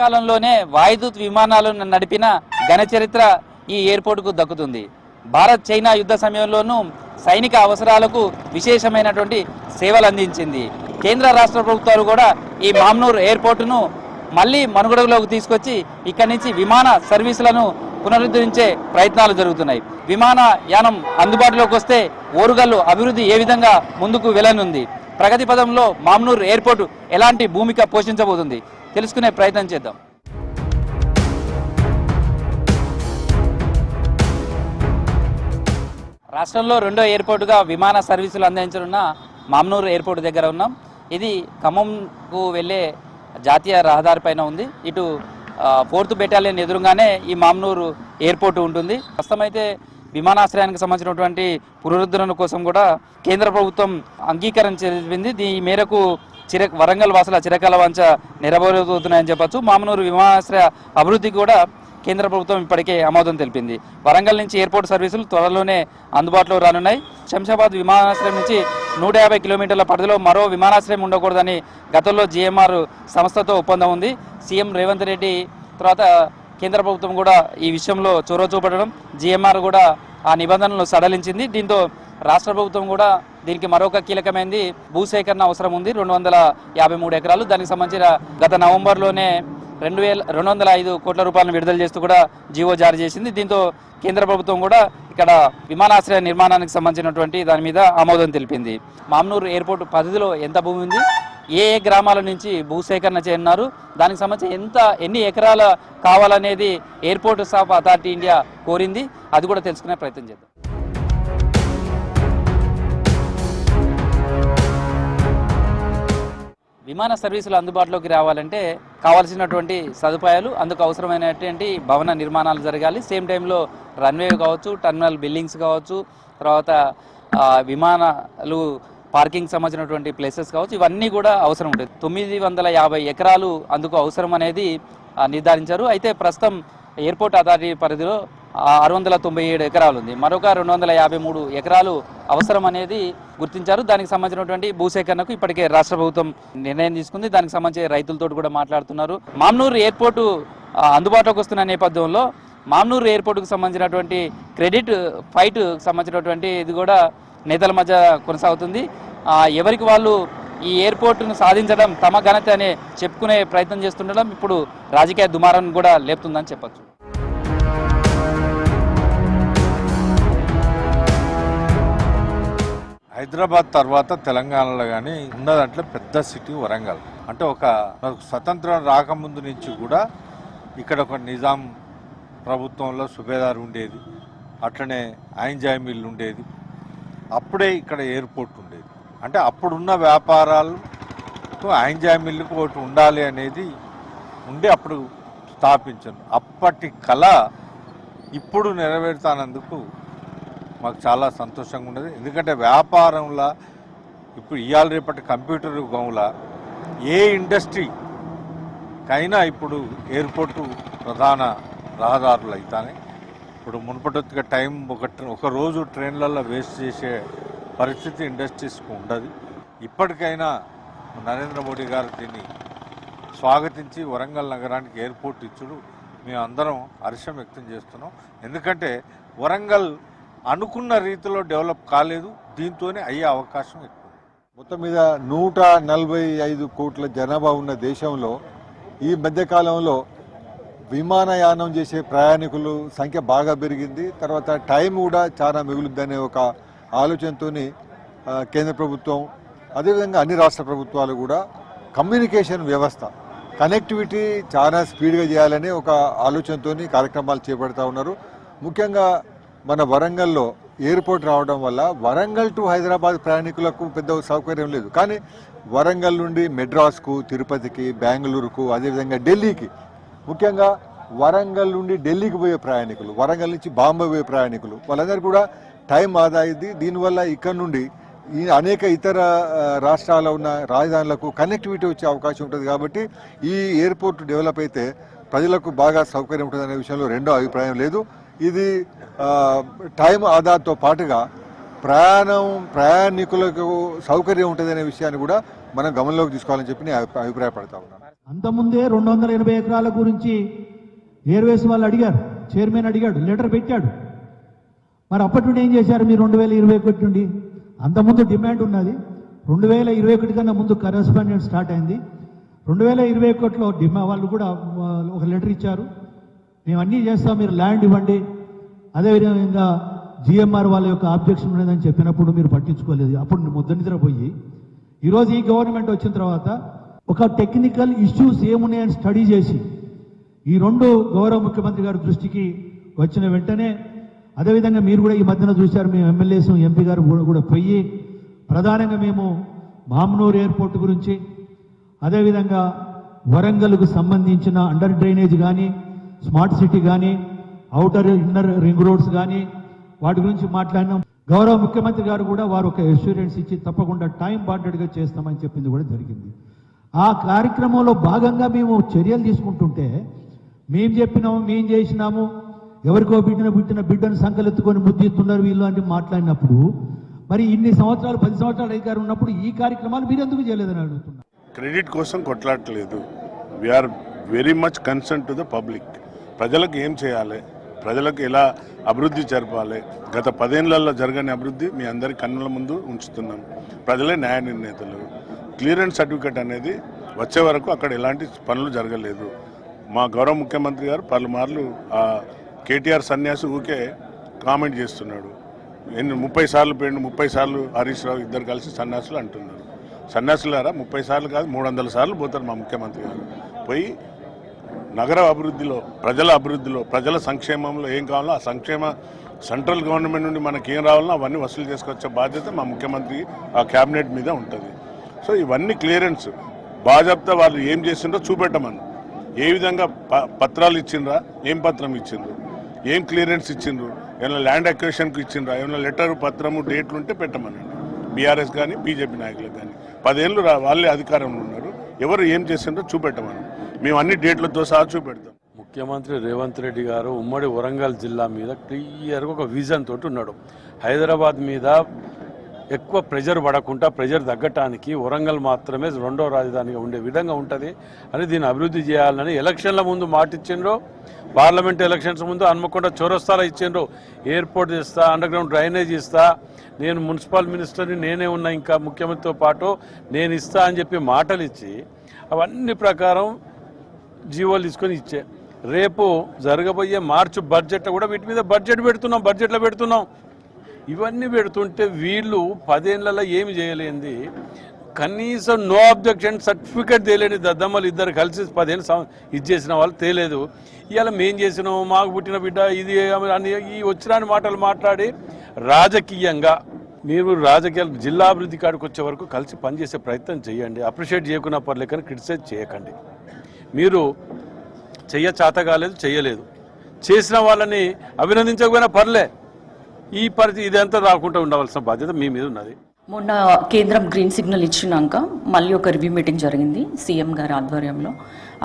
కాలంలోనే వాయుదూత్ విమానాలను నడిపిన ఘన చరిత్ర ఈ ఎయిర్పోర్టుకు దక్కుతుంది. భారత్ చైనా యుద్ధ సమయంలోనూ సైనిక అవసరాలకు విశేషమైనటువంటి సేవలు అందించింది. కేంద్ర రాష్ట్ర ప్రభుత్వాలు కూడా ఈ మామ్నూర్ ఎయిర్పోర్టును మళ్ళీ మనుగడలోకి తీసుకొచ్చి ఇక్కడి నుంచి విమాన సర్వీసులను పునరుద్ధరించే ప్రయత్నాలు జరుగుతున్నాయి. విమాన యానం అందుబాటులోకి వస్తే ఓరుగల్లు అభివృద్ధి ఏ విధంగా ముందుకు వెళ్ళనుంది? ప్రగతి పదంలో మామ్నూర్ ఎయిర్పోర్టు ఎలాంటి భూమిక పోషించబోతుంది? తెలుసుకునే ప్రయత్నం చేద్దాం. రాష్ట్రంలో రెండో ఎయిర్పోర్టుగా విమాన సర్వీసులు అందించనున్న మామ్నూర్ ఎయిర్పోర్ట్ దగ్గర ఉన్నాం. ఇది ఖమ్మంకు వెళ్ళే జాతీయ రహదారి పైన ఉంది. ఇటు ఫోర్త్ బెటాలియన్ ఎదురుగానే ఈ మామ్నూరు ఎయిర్పోర్ట్ ఉంటుంది. ప్రస్తుతం అయితే విమానాశ్రయానికి సంబంధించినటువంటి పునరుద్ధరణ కోసం కూడా కేంద్ర ప్రభుత్వం అంగీకారం చెప్పింది దీని మేరకు చిర వరంగల్ వాసుల చిరకాల వంచ నెరవేరుతున్నాయని చెప్పొచ్చు. మామనూరు విమానాశ్రయ అభివృద్ధికి కూడా కేంద్ర ప్రభుత్వం ఇప్పటికే ఆమోదం తెలిపింది. వరంగల్ నుంచి ఎయిర్పోర్ట్ సర్వీసులు త్వరలోనే అందుబాటులో రానున్నాయి. శంషాబాద్ విమానాశ్రయం నుంచి నూట యాభై కిలోమీటర్ల పరిధిలో మరో విమానాశ్రయం ఉండకూడదని గతంలో జీఎంఆర్ సంస్థతో ఒప్పందం ఉంది. సీఎం రేవంత్ రెడ్డి తర్వాత కేంద్ర ప్రభుత్వం కూడా ఈ విషయంలో చొరవ చూపడడం జిఎంఆర్ కూడా ఆ నిబంధనలు సడలించింది. దీంతో రాష్ట్ర ప్రభుత్వం కూడా దీనికి మరొక కీలకమైనది భూసేకరణ అవసరం ఉంది. రెండు వందల యాభై మూడు ఎకరాలు. దానికి సంబంధించిన గత నవంబర్లోనే రెండు వేల రెండు వందల ఐదు కోట్ల రూపాయలను విడుదల చేస్తూ కూడా జీవో జారీ చేసింది. దీంతో కేంద్ర ప్రభుత్వం కూడా ఇక్కడ విమానాశ్రయ నిర్మాణానికి సంబంధించినటువంటి దాని మీద ఆమోదం తెలిపింది. మామ్నూరు ఎయిర్పోర్ట్ పరిధిలో ఎంత భూమి ఉంది? ఏ ఏ గ్రామాల నుంచి భూసేకరణ చేయనున్నారు? దానికి సంబంధించి ఎంత ఎన్ని ఎకరాల కావాలనేది ఎయిర్పోర్ట్ ఆఫ్ అథారిటీ ఇండియా కోరింది. అది కూడా తెలుసుకునే ప్రయత్నం చేద్దాం. విమాన సర్వీసులు అందుబాటులోకి రావాలంటే కావాల్సినటువంటి సదుపాయాలు అందుకు అవసరమైనటువంటి భవన నిర్మాణాలు జరగాలి. సేమ్ టైంలో రన్వే కావచ్చు టర్మినల్ బిల్డింగ్స్ కావచ్చు తర్వాత విమానాలు పార్కింగ్ సంబంధించినటువంటి ప్లేసెస్ కావచ్చు ఇవన్నీ కూడా అవసరం ఉంటుంది. తొమ్మిది వందల యాభై ఎకరాలు అందుకు అవసరం అనేది నిర్ధారించారు. అయితే ప్రస్తుతం ఎయిర్పోర్ట్ అథారిటీ పరిధిలో ఆరు వందల తొంభై ఏడు ఎకరాలు ఉంది. మరొక రెండు వందల యాభై మూడు ఎకరాలు అవసరం అనేది గుర్తించారు. దానికి సంబంధించినటువంటి భూసేకరణకు ఇప్పటికే రాష్ట్ర ప్రభుత్వం నిర్ణయం తీసుకుంది. దానికి సంబంధించి రైతులతో కూడా మాట్లాడుతున్నారు. మామ్నూరు ఎయిర్పోర్టు అందుబాటులోకి వస్తున్న నేపథ్యంలో మామ్నూరు ఎయిర్పోర్టుకు సంబంధించినటువంటి క్రెడిట్ ఫైట్ సంబంధించినటువంటి ఇది కూడా నేతల మధ్య కొనసాగుతుంది. ఎవరికి వాళ్ళు ఈ ఎయిర్పోర్టును సాధించడం తమ ఘనత అనే చెప్పుకునే ప్రయత్నం చేస్తుండడం ఇప్పుడు రాజకీయ దుమారాన్ని కూడా లేపుతుందని చెప్పచ్చు. హైదరాబాద్ తర్వాత తెలంగాణలో కానీ ఉన్నదంటే పెద్ద సిటీ వరంగల్. అంటే ఒక స్వతంత్రం రాకముందు నుంచి కూడా ఇక్కడ ఒక నిజాం ప్రభుత్వంలో సుబేదార్ ఉండేది. అట్లనే ఐంజాయ్ మిల్ ఉండేది. అప్పుడే ఇక్కడ ఎయిర్పోర్ట్ ఉండేది. అంటే అప్పుడున్న వ్యాపారాలు ఐంజాయ్ మిల్లుకు ఒకటి ఉండాలి అనేది ఉండి అప్పుడు స్థాపించాను అప్పటి కళ ఇప్పుడు నెరవేరుతానందుకు మాకు చాలా సంతోషంగా ఉండదు ఎందుకంటే వ్యాపారంలో ఇప్పుడు ఇవాళ రేపటి కంప్యూటర్ యుగంలో ఏ ఇండస్ట్రీ కైనా ఇప్పుడు ఎయిర్పోర్టు ప్రధాన రహదారులు అవుతాయి ఇప్పుడు మునుపటిగా టైం ఒక ట్ర- ఒక రోజు ట్రైన్లలో వేస్ట్ చేసే పరిస్థితి ఇండస్ట్రీస్కు ఉండదు. ఇప్పటికైనా నరేంద్ర మోడీ గారు దీన్ని స్వాగతించి వరంగల్ నగరానికి ఎయిర్పోర్ట్ ఇచ్చుడు మేము అందరం హర్షం వ్యక్తం చేస్తున్నాం. ఎందుకంటే వరంగల్ అనుకున్న రీతిలో డెవలప్ కాలేదు. దీంతోనే అయ్యే అవకాశం ఎక్కువ. మొత్తం మీద నూట నలభై ఐదు కోట్ల జనాభా ఉన్న దేశంలో ఈ మధ్యకాలంలో విమానయానం చేసే ప్రయాణికులు సంఖ్య బాగా పెరిగింది. తర్వాత టైం కూడా చాలా మిగులుద్దనే ఒక ఆలోచనతోని కేంద్ర ప్రభుత్వం అదేవిధంగా అన్ని రాష్ట్ర ప్రభుత్వాలు కూడా కమ్యూనికేషన్ వ్యవస్థ కనెక్టివిటీ చాలా స్పీడ్గా చేయాలనే ఒక ఆలోచనతోని కార్యక్రమాలు చేపడతా ఉన్నారు. ముఖ్యంగా మన వరంగల్లో ఎయిర్పోర్ట్ రావడం వల్ల వరంగల్ టు హైదరాబాద్ ప్రయాణికులకు పెద్ద సౌకర్యం లేదు. కానీ వరంగల్ నుండి మెడ్రాస్కు తిరుపతికి బెంగళూరుకు అదేవిధంగా ఢిల్లీకి ముఖ్యంగా వరంగల్ నుండి ఢిల్లీకి పోయే ప్రయాణికులు వరంగల్ నుంచి బాంబే పోయే ప్రయాణికులు వాళ్ళందరూ కూడా టైం ఆదా అయింది. దీనివల్ల ఇక్కడ నుండి ఈ అనేక ఇతర ఆ, రాష్ట్రాల్లో ఉన్న రాజధానులకు కనెక్టివిటీ వచ్చే అవకాశం ఉంటుంది కాబట్టి ఈ ఎయిర్పోర్ట్ డెవలప్ అయితే ప్రజలకు బాగా సౌకర్యం ఉంటుందనే విషయంలో రెండో అభిప్రాయం లేదు. ఇది టైం ఆదాతో పాటుగా ప్రయాణం ప్రయాణికులకు సౌకర్యం ఉంటుందనే విషయాన్ని కూడా మనం గమనంలోకి తీసుకోవాలని చెప్పి నేను అభి- అభిప్రాయపడతా ఉన్నాను. అంతకుముందే రెండు వందల ఎనభై ఎకరాల గురించి ఎయిర్వేస్ వాళ్ళు అడిగారు. చైర్మన్ అడిగాడు. లెటర్ పెట్టాడు. మరి అప్పటి నుండి ఏం చేశారు మీరు రెండు వేల ఇరవై ఒకటి నుండి? అంతకుముందు డిమాండ్ ఉన్నది. రెండు వేల ఇరవై ఒకటి కన్నా ముందు కరెస్పాండెంట్ స్టార్ట్ అయింది. రెండు వేల ఇరవై ఒకటిలో డిమా వాళ్ళు కూడా ఒక లెటర్ ఇచ్చారు. మేము అన్నీ చేస్తాం మీరు ల్యాండ్ ఇవ్వండి. అదేవిధంగా జిఎంఆర్ వాళ్ళ యొక్క ఆబ్జెక్షన్ ఉన్నదని చెప్పినప్పుడు మీరు పట్టించుకోలేదు. అప్పుడు ముద్ద నిద్రపోయి ఈరోజు ఈ గవర్నమెంట్ వచ్చిన తర్వాత ఒక టెక్నికల్ ఇష్యూస్ ఏమున్నాయని స్టడీ చేసి ఈ రెండు గౌరవ ముఖ్యమంత్రి గారి దృష్టికి వచ్చిన వెంటనే అదేవిధంగా మీరు కూడా ఈ మధ్యన చూశారు మేము ఎమ్మెల్యేస్ ఎంపీ గారు కూడా- కూడా పోయి ప్రధానంగా మేము మామ్నూర్ ఎయిర్పోర్ట్ గురించి అదేవిధంగా వరంగల్కు సంబంధించిన అండర్ డ్రైనేజ్ కానీ స్మార్ట్ సిటీ కానీ అవుటర్ ఇన్నర్ రింగ్ రోడ్స్ కానీ వాటి గురించి మాట్లాడినాం. గౌరవ ముఖ్యమంత్రి గారు కూడా వారు ఒక అష్యూరెన్స్ ఇచ్చి తప్పకుండా టైం బాండెడ్గా చేస్తామని చెప్పింది కూడా జరిగింది. ఆ కార్యక్రమంలో భాగంగా మేము చర్యలు తీసుకుంటుంటే మేం చెప్పినాము మేం చేసినాము. ఎవరికో బిడ్డన పుట్టిన బిడ్డను సంకలెత్తుకొని బుద్ధిస్తున్నారు వీళ్ళు అని మాట్లాడినప్పుడు మరి ఇన్ని సంవత్సరాలు పది సంవత్సరాలు అధికారం ఉన్నప్పుడు ఈ కార్యక్రమాలు మీరు ఎందుకు చేయలేదని అడుగుతున్నా. క్రెడిట్ కోసం కొట్లాడలేదు we're very much concern to the public ప్రజలకు ఏం చేయాలి? ప్రజలకు ఎలా అభివృద్ధి జరపాలి? గత పదేళ్ళలో జరగని అభివృద్ధి మీ అందరి కన్నుల ముందు ఉంచుతున్నాం. ప్రజలే న్యాయ నిర్ణేతలు. క్లియరెన్స్ సర్టిఫికేట్ అనేది వచ్చే వరకు అక్కడ ఎలాంటి పనులు జరగలేదు. మా గౌరవ ముఖ్యమంత్రి గారు పలుమార్లు ఆ కేటీఆర్ సన్యాసి ఊకే కామెంట్ చేస్తున్నాడు. ఎన్ని ముప్పై సార్లు పోయిండు ముప్పై సార్లు హరీష్ రావు ఇద్దరు కలిసి సన్యాసులు అంటున్నారు. సన్యాసులారా? ముప్పై సార్లు కాదు మూడు వందల సార్లు పోతారు మా ముఖ్యమంత్రి గారు. పోయి నగర అభివృద్ధిలో ప్రజల అభివృద్ధిలో ప్రజల సంక్షేమంలో ఏం కావాలో ఆ సంక్షేమ సెంట్రల్ గవర్నమెంట్ నుండి మనకి ఏం రావాలో అవన్నీ వసూలు చేసుకొచ్చే బాధ్యత మా ముఖ్యమంత్రి ఆ క్యాబినెట్ మీద ఉంటుంది. సో ఇవన్నీ క్లియరెన్స్. బాజాప్తా వాళ్ళు ఏం చేసిండ్రో చూపెట్టమని. ఏ విధంగా ప- పత్రాలు ఇచ్చిండ్రా? ఏం పత్రం ఇచ్చిండ్రు? ఏం క్లియరెన్స్ ఇచ్చిండ్రు? ఏమైనా ల్యాండ్ అక్వేషన్కి ఇచ్చిండ్రా? ఏమైనా లెటర్ పత్రము డేట్లు ఉంటే పెట్టమనండి. బీఆర్ఎస్ కానీ బీజేపీ నాయకులకు కానీ పదేళ్ళు వాళ్ళే అధికారంలో ఉన్నారు. ఎవరు ఏం చేసిందో చూపెట్టమని. మేము అన్ని డేట్లతో సహా చూపెడతాం. ముఖ్యమంత్రి రేవంత్ రెడ్డి గారు ఉమ్మడి వరంగల్ జిల్లా మీద క్లియర్గా ఒక విజన్ తోటి ఉన్నాడు. హైదరాబాద్ మీద ఎక్కువ ప్రెజర్ పడకుండా ప్రెజర్ తగ్గటానికి వరంగల్ మాత్రమే రెండో రాజధానిగా ఉండే విధంగా ఉంటుంది. అని దీన్ని అభివృద్ధి చేయాలని ఎలక్షన్ల ముందు మాటిచ్చిండ్రు. పార్లమెంట్ ఎలక్షన్స్ ముందు హన్మకొండ చౌరస్తాలో ఇచ్చిండ్రు. ఎయిర్పోర్ట్ ఇస్తా అండర్గ్రౌండ్ డ్రైనేజ్ ఇస్తా నేను మున్సిపల్ మినిస్టర్ని నేనే ఉన్నా ఇంకా ముఖ్యమంత్రితో పాటు నేను ఇస్తా అని చెప్పి మాటలు ఇచ్చి అవన్నీ ప్రకారం జీవోలు తీసుకొని ఇచ్చే. రేపు జరగబోయే మార్చి బడ్జెట్ కూడా వీటి మీద బడ్జెట్ పెడుతున్నాం బడ్జెట్లో పెడుతున్నాం. ఇవన్నీ పెడుతుంటే వీళ్ళు పదేళ్ళలో ఏమి చేయలేంది? కనీసం నో అబ్జెక్షన్ సర్టిఫికేట్ తేలేని దద్దమ్మలు ఇద్దరు కలిసి పదిహేను సం ఇది చేసిన వాళ్ళు తేలేదు. ఇవాళ మేం చేసినాము మాకు పుట్టిన బిడ్డ ఇది అని ఈ వచ్చిన మాటలు మాట్లాడి రాజకీయంగా మీరు రాజకీయాలు జిల్లా అభివృద్ధి కాడికి వచ్చే వరకు కలిసి పనిచేసే ప్రయత్నం చేయండి. అప్రిషియేట్ చేయకున్నా పర్లేదు కానీ క్రిటిసైజ్ చేయకండి. మీరు చెయ్య చేత కాలేదు చేయలేదు చేసిన వాళ్ళని అభినందించకపోయినా పర్లే. ఈ పరిస్థితి ఇదంతా రాకుండా ఉండవలసిన బాధ్యత మీ మీద ఉన్నది. మొన్న కేంద్రం గ్రీన్ సిగ్నల్ ఇచ్చినాక మళ్ళీ ఒక రివ్యూ మీటింగ్ జరిగింది సీఎం గారి ఆధ్వర్యంలో.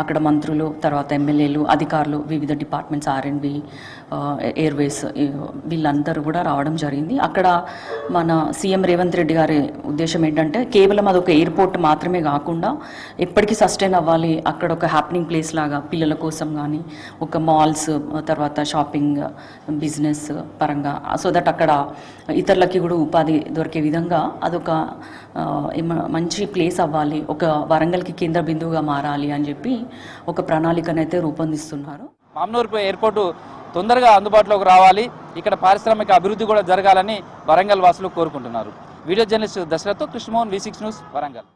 అక్కడ మంత్రులు తర్వాత ఎమ్మెల్యేలు అధికారులు వివిధ డిపార్ట్మెంట్స్ ఆర్ఎండ్బి ఎయిర్వేస్ వీళ్ళందరూ కూడా రావడం జరిగింది. అక్కడ మన సీఎం రేవంత్ రెడ్డి గారి ఉద్దేశం ఏంటంటే కేవలం అదొక ఎయిర్పోర్ట్ మాత్రమే కాకుండా ఎప్పటికీ సస్టైన్ అవ్వాలి. అక్కడ ఒక హ్యాపెనింగ్ ప్లేస్ లాగా పిల్లల కోసం కానీ ఒక మాల్స్ తర్వాత షాపింగ్ బిజినెస్ పరంగా సో దట్ అక్కడ ఇతరులకి కూడా ఉపాధి దొరికే విధంగా అదొక మంచి ప్లేస్ అవ్వాలి. ఒక వరంగల్కి కేంద్ర బిందువుగా మారాలి అని చెప్పి ఒక ప్రణాళికనైతే రూపొందిస్తున్నారు. మామ్నూర్ ఎయిర్పోర్టు తొందరగా అందుబాటులోకి రావాలి. ఇక్కడ పారిశ్రామిక అభివృద్ధి కూడా జరగాలని వరంగల్ వాసులు కోరుకుంటున్నారు. Video journalist Dasharath Krishnamohan V six news Warangal.